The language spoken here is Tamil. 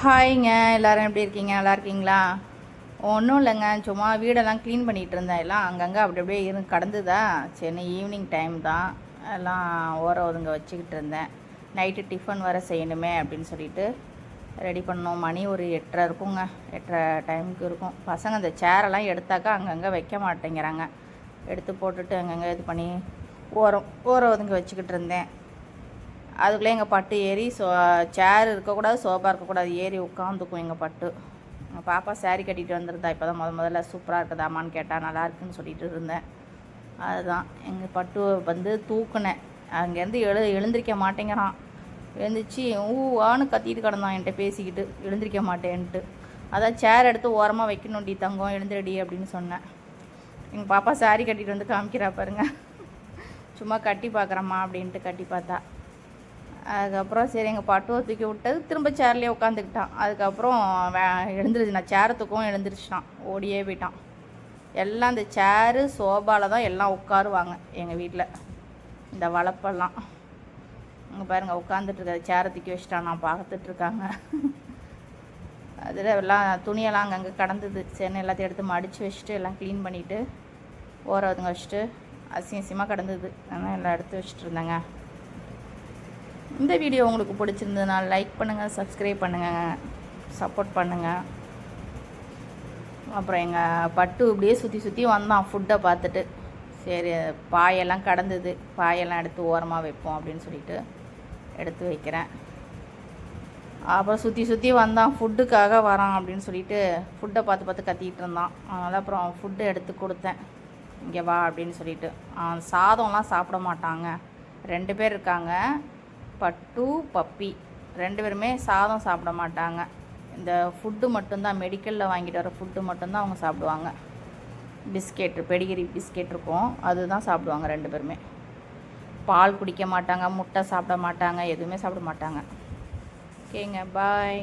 ஹாய்ங்க எல்லோரும் எப்படி இருக்கீங்க? நல்லா இருக்கீங்களா? ஒன்றும் இல்லைங்க சும்மா வீடெல்லாம் க்ளீன் பண்ணிகிட்டு இருந்தேன். எல்லாம் அங்கங்கே அப்படி அப்படியே இரு கடந்துதா? சென்னை ஈவினிங் டைம் தான். எல்லாம் ஓர ஒதுங்க வச்சுக்கிட்டு இருந்தேன். நைட்டு டிஃபன் வர செய்யணுமே அப்படின்னு சொல்லிட்டு ரெடி பண்ணோம். மணி ஒரு எட்டரை இருக்குங்க. எட்டரை டைமுக்கு இருக்கும். பசங்க அந்த சேரெல்லாம் எடுத்தாக்கா அங்கங்கே வைக்க மாட்டேங்கிறாங்க. எடுத்து போட்டுட்டு அங்கங்கே இது பண்ணி ஓரம் ஓர ஒதுங்க வச்சுக்கிட்டு இருந்தேன். அதுக்குள்ளே எங்கள் பட்டு ஏறி சோ சேர் இருக்கக்கூடாது சோஃபா இருக்கக்கூடாது ஏறி உட்காந்துக்கும் எங்கள் பட்டு. எங்கள் பாப்பா சேரீ கட்டிகிட்டு வந்திருந்தா இப்போ தான் முத முதல்ல சூப்பராக இருக்குதாமான்னு கேட்டால் நல்லா இருக்குன்னு சொல்லிட்டு இருந்தேன். அதுதான். எங்கள் பட்டு வந்து தூக்குனேன். அங்கேருந்து எழு எழுந்திரிக்க மாட்டேங்கிறான். எழுந்திரிச்சு ஊவான்னு கத்திட்டு கிடந்தான் என்கிட்ட பேசிக்கிட்டு. எழுந்திரிக்க மாட்டேன்ட்டு. அதான் சேர் எடுத்து ஓரமாக வைக்கணும்டி தங்கம் எழுந்திரடி அப்படின்னு சொன்னேன். எங்கள் பாப்பா saree கட்டிட்டு வந்து காமிக்கிறா பாருங்க. சும்மா கட்டி பார்க்குறம்மா அப்படின்ட்டு கட்டி பார்த்தா. அதுக்கப்புறம் சரி எங்கள் பட்டுவை தூக்கி விட்டது. திரும்ப சேர்லேயே உட்காந்துக்கிட்டான். அதுக்கப்புறம் வே எழுந்துருச்சு நான் சேரை தூக்கவும் ஓடியே போயிட்டான். எல்லாம் இந்த சேரு சோபாவில் தான் எல்லாம் உட்காருவாங்க எங்கள் வீட்டில் இந்த வளப்பெல்லாம். இங்கே பாருங்கள் உட்காந்துட்டுருக்க சேரை தூக்கி வச்சுட்டான். நான் பார்த்துட்ருக்காங்க அதில் எல்லாம் துணியெல்லாம் அங்கங்கே கடந்தது. சென்னை எல்லாத்தையும் எடுத்து மடித்து வச்சுட்டு எல்லாம் க்ளீன் பண்ணிவிட்டு ஓர ஒதுங்க வச்சுட்டு அசிங்க அசியமாக கிடந்தது. அதனால் எல்லாம் எடுத்து வச்சுட்டு இருந்தேங்க. இந்த வீடியோ உங்களுக்கு பிடிச்சிருந்ததுனா லைக் பண்ணுங்கள் சப்ஸ்கிரைப் பண்ணுங்கள் சப்போர்ட் பண்ணுங்கள் அப்புறம் எங்கள் பட்டு இப்படியே சுற்றி சுற்றி வந்தான் ஃபுட்டை பார்த்துட்டு. சரி பாயெல்லாம் கடந்தது. பாயெல்லாம் எடுத்து ஓரமாக வைப்போம் அப்படின்னு சொல்லிட்டு எடுத்து வைக்கிறேன். அப்புறம் சுற்றி சுற்றி வந்தான் ஃபுட்டுக்காக வரான் அப்படின்னு சொல்லிட்டு ஃபுட்டை பார்த்து பார்த்து கத்திக்கிட்டு இருந்தான். அதனால் அப்புறம் ஃபுட்டு எடுத்து கொடுத்தேன். இங்கே வா அப்படின்னு சொல்லிட்டு. அவன் சாதம்லாம் சாப்பிட மாட்டாங்க. ரெண்டு பேர் இருக்காங்க. பட்டு பப்பி. ரெண்டு பேருமே சாதம் சாப்பிட மாட்டாங்க. இந்த ஃபுட்டு மட்டும்தான் மெடிக்கலில் வாங்கிட்டு வர ஃபுட்டு மட்டும்தான் அவங்க சாப்பிடுவாங்க. பிஸ்கெட் பெடிகிரி பிஸ்கெட் இருக்கும். அதுதான் சாப்பிடுவாங்க ரெண்டு பேருமே. பால் குடிக்க மாட்டாங்க முட்டை சாப்பிட மாட்டாங்க எதுவுமே சாப்பிட மாட்டாங்க. ஓகேங்க பாய்